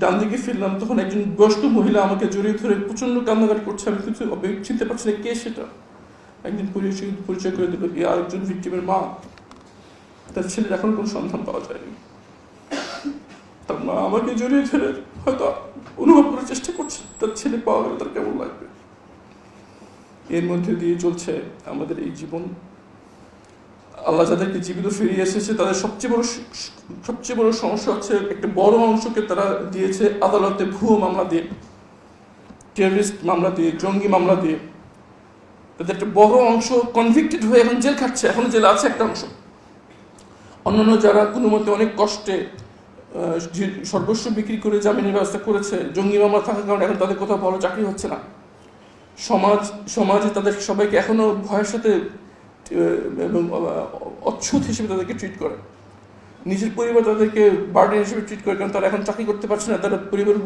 ডান দিকে ফিরলাম, তখন একজন বয়স্ক মহিলা আমাকে জড়িয়ে ধরে প্রচণ্ড কান্নাকাটি করছে। আমি কিছু চিনতে পারছি না কে সেটা। একদিন পরিচয় পরিচয় করে দিল, এ আরেকজন ভিক্টিমের মা। তার ছেলের এখন কোনো সন্ধান পাওয়া যায়নি। তার মা আমাকে জড়িয়ে ধরে হয়তো অনুভব করার চেষ্টা করছে, তার ছেলে পাওয়া গেলে তার কেমন লাগবে? এর মধ্যে দিয়ে চলছে আমাদের এই জীবন। আল্লাহ যাদেরকে জীবিত ফিরিয়ে এসেছে। তাদের সবচেয়ে বড় সবচেয়ে বড় সমস্যা হচ্ছে একটা বড় অংশকে তারা দিয়েছে আদালতে ভুয়ো মামলা দিয়ে টেররিস্ট মামলা দিয়ে, জঙ্গি মামলা দিয়ে। তাদের একটা বড় অংশ কনভিক্টেড হয়ে এখন জেল খাচ্ছে এখন জেলে আছে একটা অংশ। অন্যান্য যারা কোনো মতে অনেক কষ্টে সর্বস্ব বিক্রি করে জামিনের ব্যবস্থা করেছে, জঙ্গি মামলা থাকার কারণে এখন তাদের কোথাও ভালো চাকরি হচ্ছে না। সমাজ সমাজে তাদের সবাইকে এখনও ভয়ের সাথে এবং অচ্ছুত হিসেবে তাদেরকে ট্রিট করে। নিজের পরিবার তাদেরকে বার্ডেন হিসেবে ট্রিট করে, কারণ তারা এখন চাকরি করতে পারছে না, তারা পরিবারের